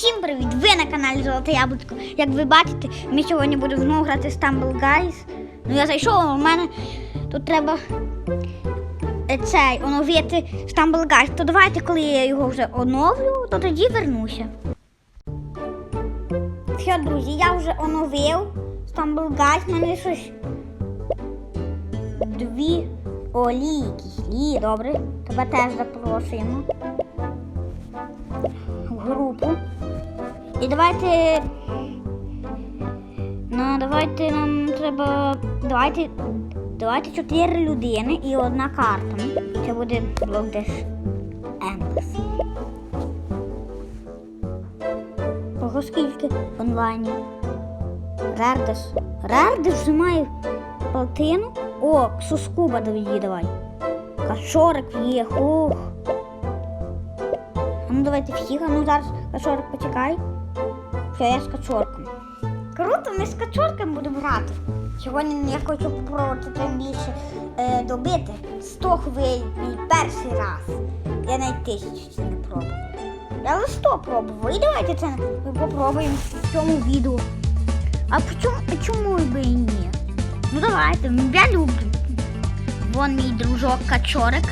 Всім привіт! Ви на каналі Золоте Яблучко. Як ви бачите, ми сьогодні будемо знову грати Stumble Guys. Ну я зайшов, а у мене тут треба е, цей оновити Stumble Guys. То давайте, коли я його вже оновлю, то тоді вернуся. Все, друзі, я вже оновив Stumble Guys. У щось дві олі якісь. Лі, добре. Тебе теж запрошуємо групу. І давайте. Ну, давайте нам треба. Давайте. Давайте чотири людини і одна карта. Це буде десь Endless. Ого, скільки в онлайні. Рердес. Рердес вже має платину. О, сускуба давай, давай. Кашорик є, ох. Ну давайте всіх, а ну зараз качорик почекай. Все, я з качорком. Круто, ми з качорком будемо грати. Сьогодні я хочу попробувати тим більше е, добити 100 хвиль мій перший раз. Я навіть тисячу це не пробував. Я лише 100 пробував. І давайте це ми попробуємо в цьому відео. А чому, чому би і ні? Ну давайте, я люблю. Вон мій дружок качорик.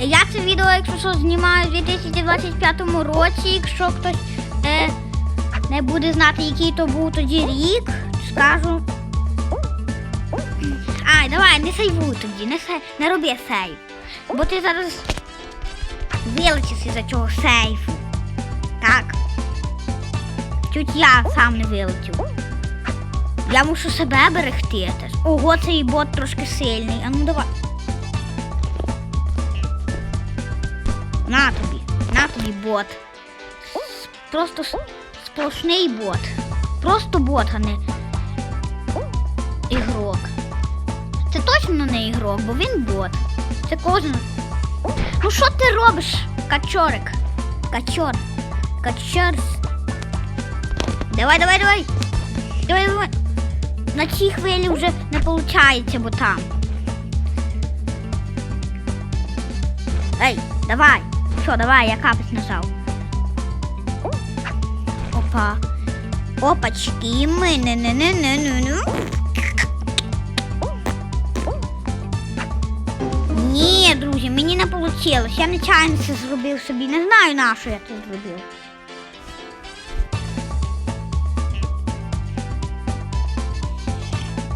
Я це відео, якщо що, знімаю у 2025 році. Якщо хтось е, не буде знати, який то був тоді рік, скажу. Ай, давай, не сейвуй тоді, не, сей, не роби сейв. Бо ти зараз вилетиш із-за цього сейфу. Так. Чуть я сам не вилетів. Я мушу себе берегти. Ого, цей бот трошки сильний. А ну давай. На тобі, на тобі бот. Просто сплошний бот. Просто бот, а не ігрок. Це точно не ігрок, бо він бот. Це кожен. Ну що ти робиш, качорик? Качор. Качор. Давай, давай, давай. Давай, давай. На цій хвилі вже не виходить, бо там. Ей, давай. Що, давай, я капець нажав. Опа. Опачки, ми не не не не не не Ні, друзі, мені не вийшло. Я нечайно це зробив собі. Не знаю, на що я це зробив.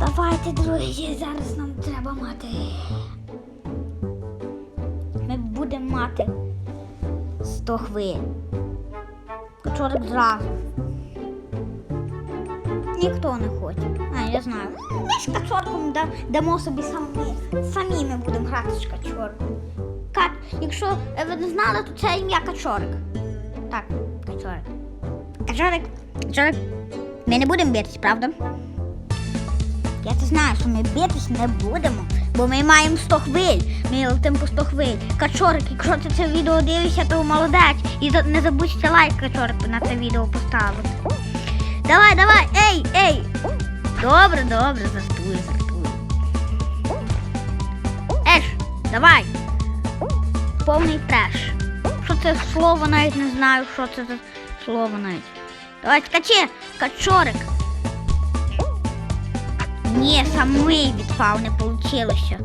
Давайте, друзі, зараз нам треба мати. Ми будемо мати 100 хвиль. Кочорик зразу. Ніхто не хоче. А, я знаю. Ми з качорком дамо собі самі. Самі ми будемо грати з качорком. Кат, якщо е, ви не знали, то це ім'я качорик. Так, качорик. Качорик, качорик. Ми не будемо битись, правда? Я це знаю, що ми битись не будемо, бо ми маємо 100 хвиль. Ми летимо по 100 хвиль. Качорик, якщо ти це відео дивишся, то молодець. І не забудьте лайк качорик на це відео поставити. Давай, давай, ей, ей. Добре, добре, жартую, жартую. Еш, давай. Повний треш. Що це слово навіть не знаю, що це за слово навіть. Давай, скачи, качорик. Ні, самий відпав, не вийшло.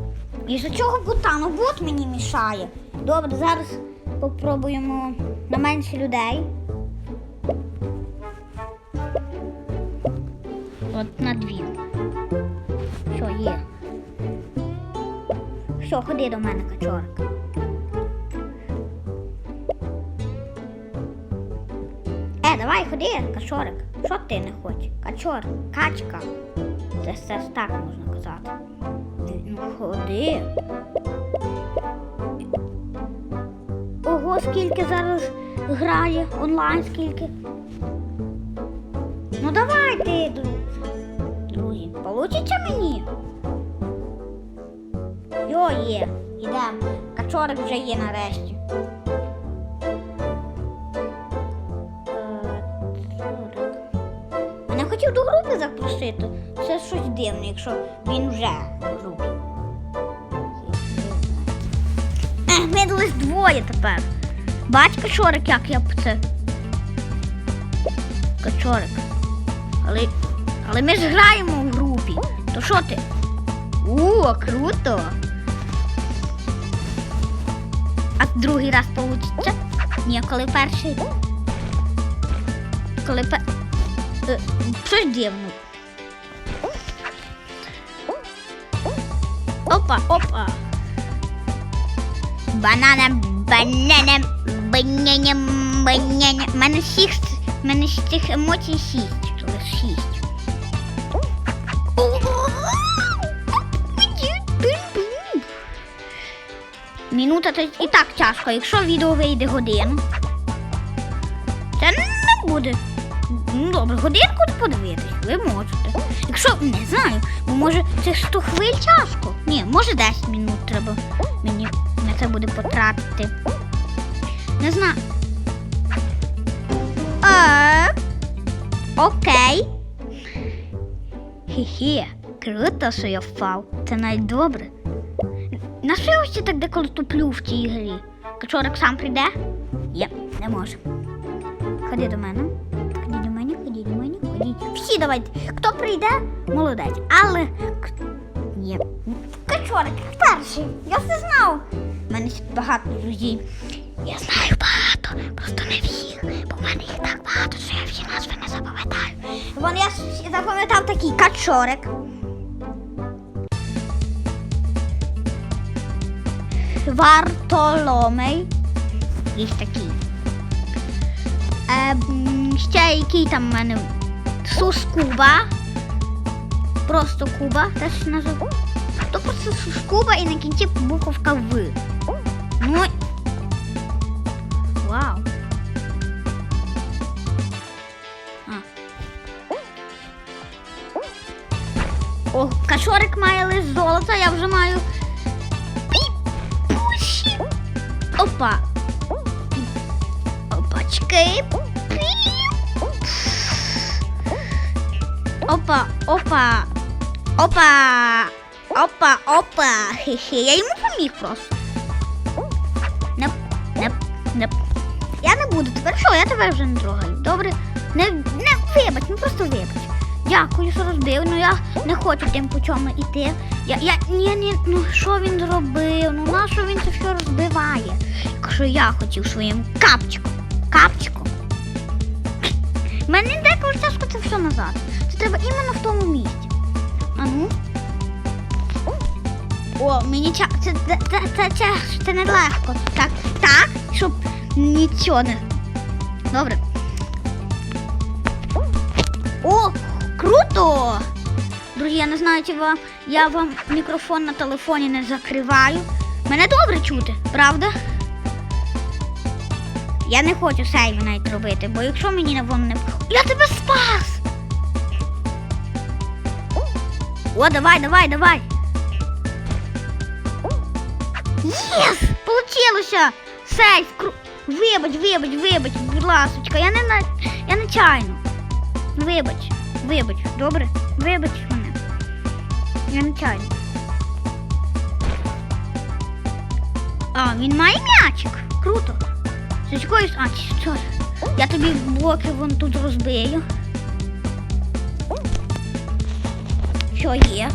І за чого бота? Ну бот мені мішає. Добре, зараз попробуємо на менше людей. От на дві. Що є? Все, ходи до мене, качорик. Е, давай ходи, качорик. Що ти не хочеш? Качор, качка. Це все так можна казати. Ну, ходи. Ого, скільки зараз грає онлайн, скільки. Ну давайте, друзі. Получиться мені? Йо, є. Ідемо. Качорик вже є нарешті. Е. Мене хотів до групи запросити. Це щось дивне, якщо він вже групі. Ех, ми лише двоє тепер. Бач, качорик, як я це. Качорик. Але, але ми ж граємо в групі. То що ти? О, круто! А другий раз получиться? Ні, коли перший. Коли пер... Е, Щось дивно. Опа, опа. Бананом, бананом, бананем, бананем. У мене шість, в мене з цих емоцій шість. Шість. Минута це і так тяжко, якщо відео вийде годину. Це не буде. Ну добре, годинку подивитись, ви можете. Якщо не знаю, бо може це 100 хвиль тяжко. Ні, може 10 минут треба мені на це буде потратити. Не знаю. Окей. Хі-хі, круто, що я впав. Це навіть добре. На що я ось так деколи туплю в цій грі? Качорик сам прийде? Є, не може. Ходи до мене. Всі давайте. Хто прийде, молодець. Але. Ні. Качорик, перший. Я все знав. У мене багато друзів. Я знаю багато, просто не всіх, бо в мене їх так багато, що я всі назви не запам'ятаю. Вон я запам'ятав такий качорик. Вартоломей. Є такий. Е, ще який там в мене Сус Куба. Просто Куба, теж називаю. То просто Сус Куба і на кінці буковка В. Ну. Вау. О, кашорик має лист золота, я вже маю. Опа. Опа, опа. Опа. Опа, опа. Хе-хе. Я йому поміг просто. Неп, неп, неп. Я не буду тепер. Що, я тебе вже не трогаю. Добре? Не, не вибач, ну просто вибач. Дякую, що розбив. Ну я не хочу тим путем іти. Я, я, ні, ні, ну що він зробив? Ну на що він це все розбиває? Якщо я хотів своїм капчиком. Капчиком. У мене деколи тяжко це все назад. Треба іменно в тому місці. А ну. О, мені ча... це, це, це, це, це, це не. Так, так, щоб нічого не. Добре. О, круто! Друзі, я не знаю, чи вам я вам мікрофон на телефоні не закриваю. Мене добре чути, правда? Я не хочу сейв навіть робити, бо якщо мені на воно не. Я тебе спас! О, давай, давай, давай! Єс! Получилося! Сейф! Кру... Вибач, вибач, вибач, будь ласочка, я не на. Я нечайно. Вибач, вибач, добре? Вибач мене. Я нечайно. А, він має м'ячик. Круто. З якоюсь. А, що? Я тобі блоки вон тут розбию. Що є?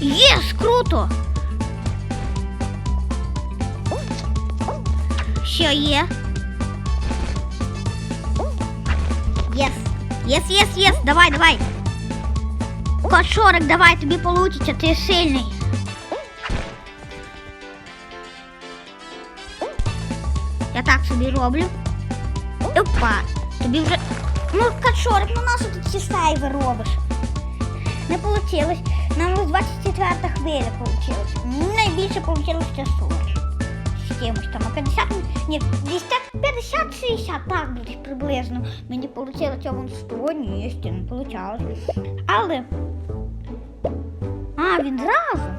Єс, круто! Що є? Єс. Єс, єс, єс, давай, давай. Кошорик, давай, тобі получиться, ти сильний. Я так собі роблю. Опа, тобі вже. Ну, качорик, ну нащо ти ці сейви робиш? Не вийшло. Нам ось 24 хвиля вийшло. Найбільше вийшло це 40. З чимось там. А 50, ні, десь так 50-60, так десь приблизно. Мені вийшло цього 100, ні, ще не вийшло. Але. А, він зразу.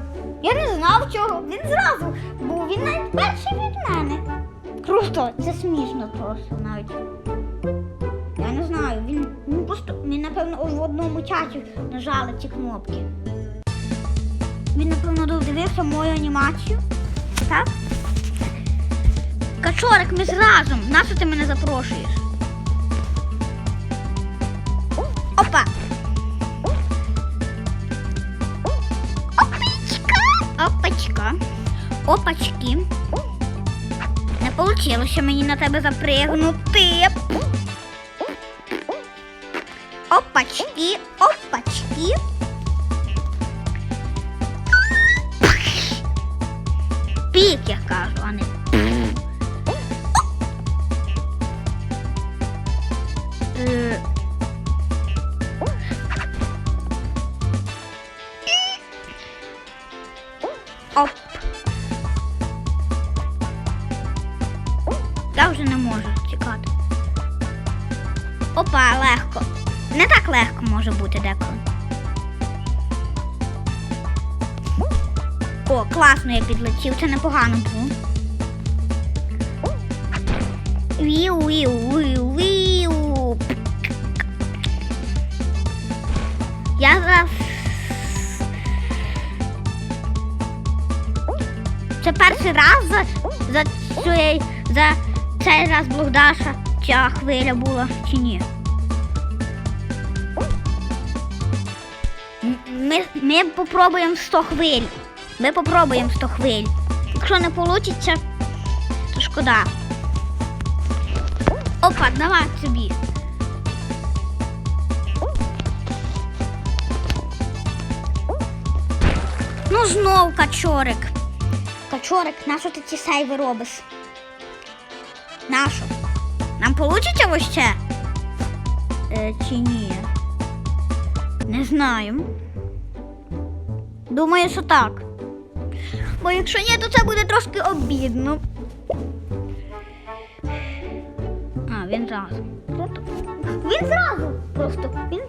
Я не знав чого. Він зразу. Бо він навіть перший від мене. Круто, це смішно просто навіть. Я не знаю, він просто, він, напевно, в одному часі нажали ці кнопки. Він, напевно, додивився мою анімацію. Так? Качорик, ми зразу. Нащо ти мене запрошуєш? Опа! Опачка! Опачка. Опачки. Не вийшло мені на тебе запригнути. Опачки, опачки. Пік, я кажу, а не класно це непогано було. Віу, віу, віу, віу. Я зараз. Це перший раз за, за, цей, за цей раз Богдаша ця хвиля була чи ні. Ми, ми попробуємо 100 хвиль. Ми попробуємо 100 хвиль. Якщо не вийде, то шкода. Опа, давай собі. Ну знов качорик. Качорик, нащо ти ці сейви робиш? Нащо? Нам вийде ось ще? Е, чи ні? Не знаю. Думаю, що так. Бо якщо ні, то це буде трошки обідно. А, він зразу. Він зразу просто. Він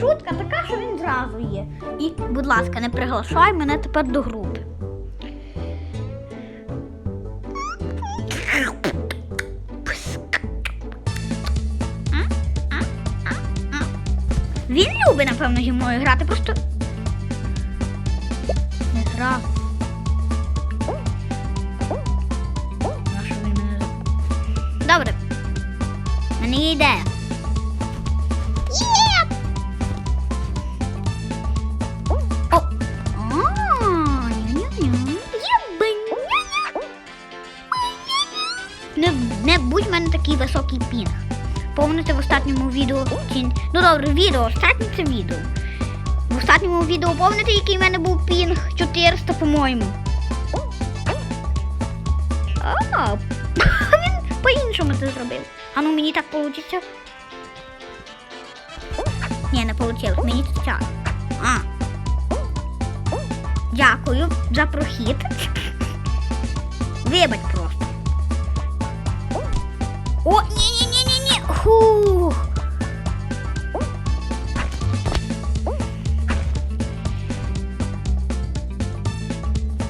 шутка така, що він зразу є. І, будь ласка, не приглашай мене тепер до групи. Він любить, напевно, зі мною грати, просто. Єбень-ню-ню. Не, не будь в мене такий високий пінг. Помните в останньому відео. Ну добре, відео, останнє це відео. В останньому відео помните, який в мене був пінг 400, по-моєму. А, він по-іншому це зробив. А ну мені так вийде. Ні, не вийшло, мені тут час. А. Дякую за прохід. Вибач просто. О, ні-ні-ні-ні-ні. Хух.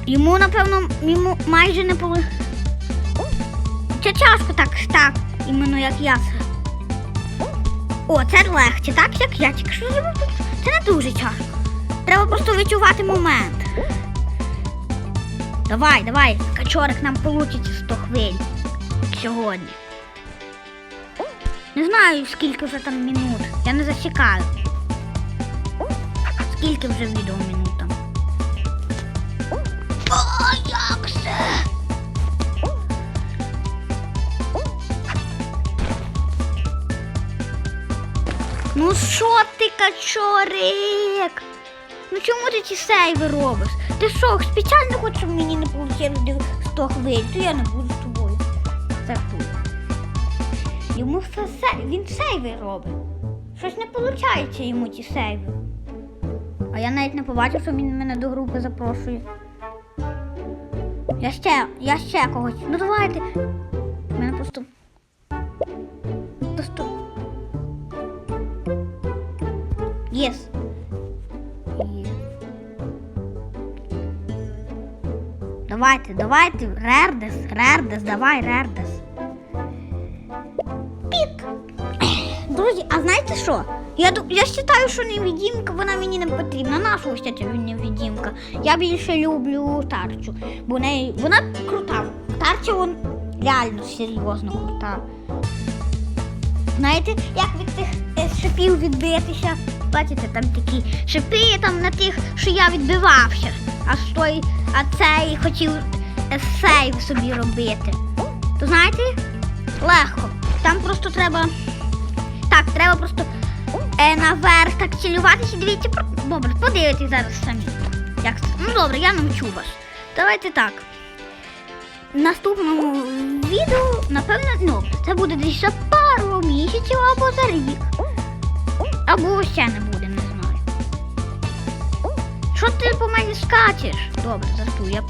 Йому, напевно, йому майже не було. Це тяжко так, так, іменно як я. О, це легше, так як я тільки що зробив. Це не дуже тяжко. Треба просто відчувати момент. Давай, давай, качорик, нам вийде 100 хвиль сьогодні. Не знаю, скільки вже там минут. Я не засікаю. Скільки вже відео минут що ти, качорик? Ну чому ти ці сейви робиш? Ти що, спеціально хочеш, мені не вийшло 100 хвиль, то я не буду з тобою. Жартую. Йому все се- він сейви робить. Щось не виходить йому ті сейви. А я навіть не побачив, що він мене до групи запрошує. Я ще, я ще когось. Ну давайте. Є. Давайте, давайте, Рердес, Рердес, давай, Рердес. Пік. Друзі, а знаєте що? Я, я вважаю, що невидимка, вона мені не потрібна. Наша ось ця невидимка. Я більше люблю тарчу, бо неї, вона крута. Тарча вон, реально серйозно крута. Знаєте, як від цих е, шипів відбитися? Бачите, там такі шипи там на тих, що я відбивався. А той, а цей хотів сейв собі робити. То знаєте, легко. Там просто треба. Так, треба просто е, наверх так цілюватися. Дивіться, добре, подивитесь зараз самі. Як це? Ну добре, я навчу вас. Давайте так. В наступному відео, напевно, ну, це буде десь за пару місяців або за рік. Або ще не буде, не знаю. Що ти по мені скачеш? Добре, засту, я,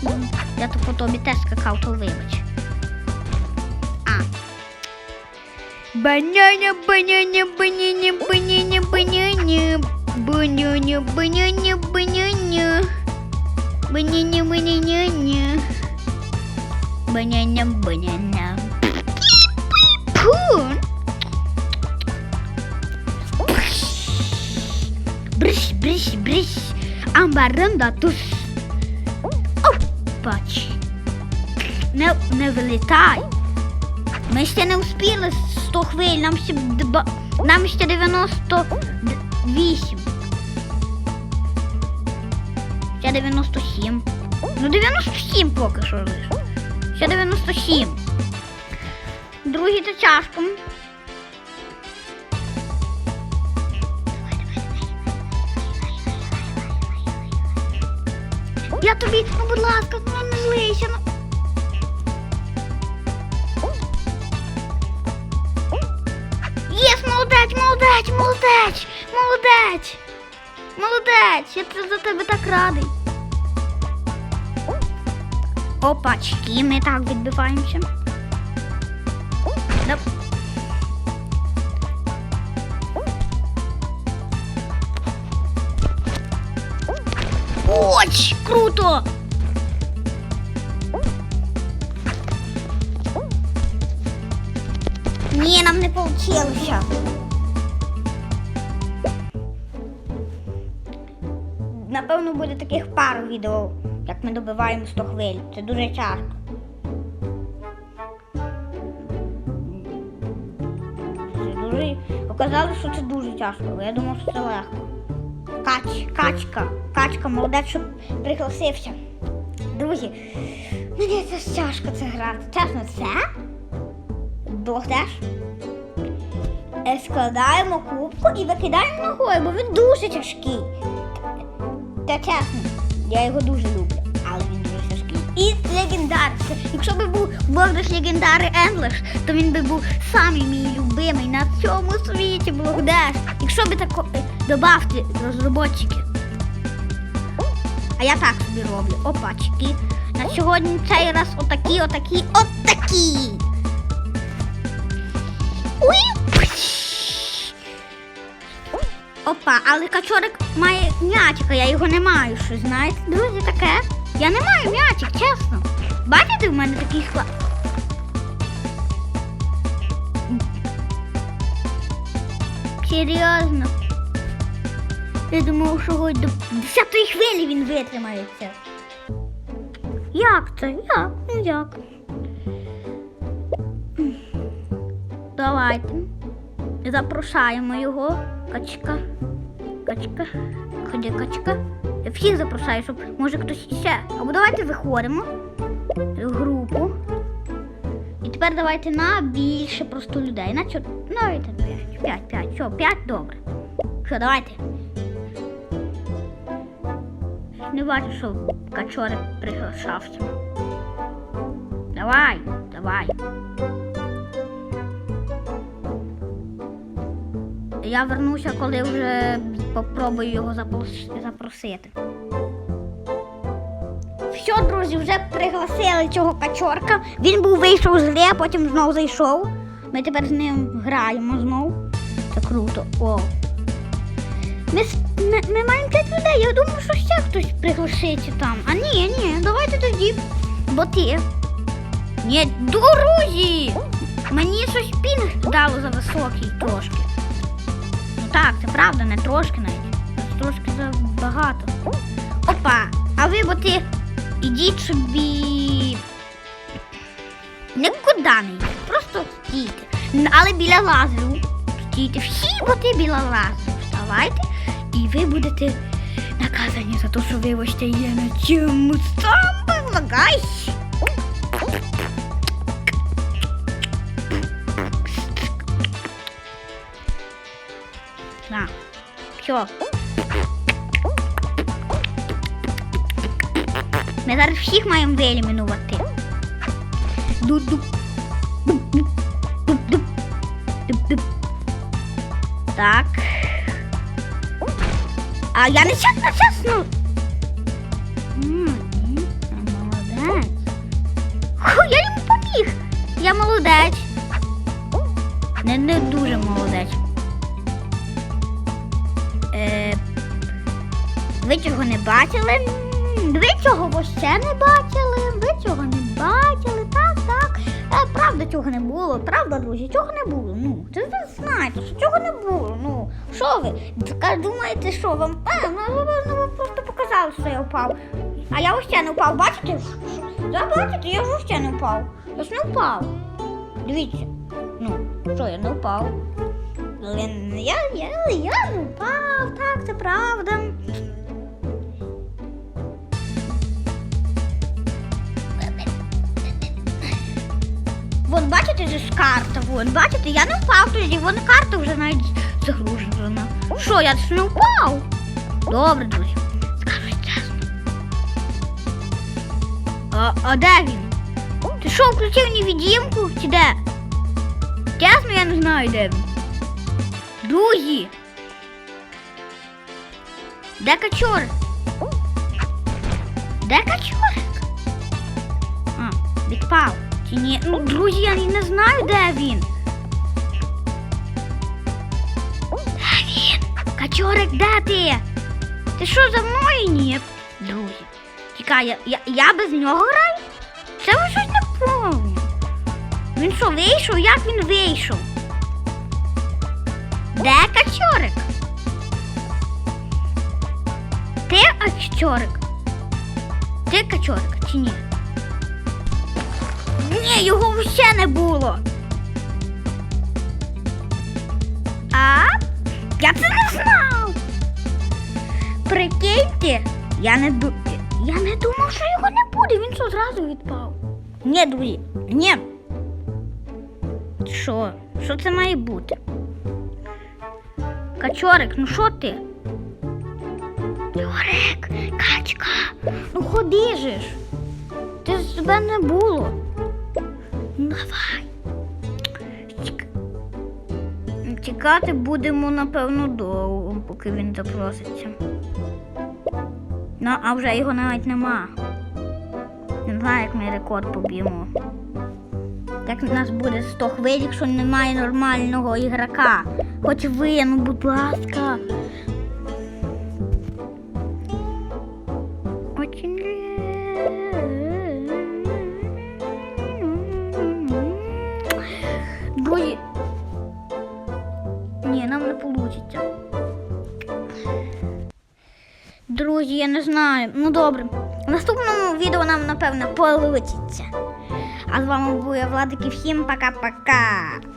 я то по тобі теж скакав, то вибач. Баняня, баняня, баняня, баняня, баняня. Баняня, баняня, баняня. Баняня, баняня. Баняня, баняня. Пу. Бриш, бриш. Амбаранда туш. Опач. Не, не вилітай. Ми ще не успіли 100 хвиль, нам ще, дба- нам ще 98. Ще 97. Ну 97 поки що лише. Ще 97. Другий то тяжко. Я тобі, ну будь ласка, ну не злися. Ну. Єс, молодець, молодець, молодець, молодець. Молодець, я це за тебе так радий. Опачки, ми так відбиваємося. Оч, круто! Ні, нам не вийшло. Напевно, буде таких пару відео, як ми добиваємо 100 хвиль. Це дуже тяжко. Це дуже... Оказалось, що це дуже тяжко, я думав, що це легко. Кач, качка, качка, молодець, що пригласився. Друзі, мені це тяжко це грати. Чесно, це? дохдеш. Е, Складаємо кубку і викидаємо ногою, бо він дуже тяжкий. Та чесно, я його дуже люблю, але він. І легендар. Якщо б був Богдаш Легендари Енглиш, то він би був самий мій любимий на цьому світі Богдаш. Якщо б тако е, добавте розробники. А я так собі роблю. Опачки. На сьогодні цей раз отакі, отакі, отакі. Опа, але качорик має м'ячика, я його не маю, що знаєте? Друзі, таке. Я не маю м'ячик, чесно. Бачите, в мене такий склад. Серйозно. Я думав, що хоч до 10 хвилі він витримається. Як це? Як? Ну як? Давайте. Запрошаємо його. Качка. Качка. Ходи, качка. Я всіх запрошую, щоб може хтось ще. Або давайте виходимо в групу. І тепер давайте на більше просто людей. На чо... Давайте 5. 5, 5. Все, 5 добре. Все, давайте. Не бачу, що качорик приглашався. Давай, давай. Я вернуся, коли вже попробую його запросити. Все, друзі, вже пригласили цього качорка. Він був вийшов з гри, а потім знову зайшов. Ми тепер з ним граємо знову. Це круто. О. Ми, ми, ми маємо п'ять людей. Я думаю, що ще хтось приглашиться там. А ні, ні, давайте тоді. Бо ти. Ні, друзі! Мені щось пінг дало за високий трошки. Так, це правда, не трошки навіть. Трошки забагато. Опа! А ви бо ти ідіть собі. Нікуди не йдіть. Просто стійте. Але біля лазеру. Стійте. Всі боти біля лазеру. Вставайте. І ви будете наказані за те, що вибачте, є на чому сам влагай. Все. Ми зараз всіх маємо виелімінувати. Так. А я не чесно, чесно. Молодець. Ху, я йому поміг. Я молодець. Не, не дуже молодець. Ви цього не бачили? Ви цього ще не бачили? Ви цього не бачили? Так, так. Е, правда, цього не було. Правда, друзі, цього не було. Ну, це ви знаєте, що цього не було. Ну, що ви? Думаєте, що вам? А, ну, ну, ви просто показали, що я впав. А я ось ще не впав, бачите? Да, бачите, я ж ще не впав. Я ж не впав. Дивіться. Ну, що я не впав. Я, я, я не впав, так, це правда. Вон, бачите, же ж карта, вон, бачите, я не впав тоді, вон карта вже навіть загружена. Що, я ж не впав? Добре, друзі, скажу чесно. А, а де він? Ти що, включив невидимку чи де? Чесно, я не знаю, де він. Друзі! Де качорик? Де качорик? А, відпав. Ні? Ну, друзі, я не знаю, де він. Де він? Качорик, де ти? Ти що за мною? Ні. Друзі. Чекай, я, я, я без нього граю? Це ви щось не помню. Він що, вийшов? Як він вийшов? Де качорик? Ти качорик? Ти качорик чи ні? Ні, його ще не було. А? Я це не знав. Прикиньте, я не. Я не думав, що його не буде. Він що зразу відпав. Ні, друзі, ні. Що? Що це має бути? Качорик, ну що ти? Йорик, качка, ну ходи ж. Ти ж тебе не було. Давай. Чекати будемо, напевно, довго, поки він запроситься. Ну, а вже його навіть нема. Не знаю, як ми рекорд поб'ємо. Як в нас буде 100 хвиль, якщо немає нормального ігрока. Хоч ви, ну будь ласка. Я не знаю. Ну добре. В наступному відео нам, напевно, получиться. А з вами був я, Владик, і пока-пока.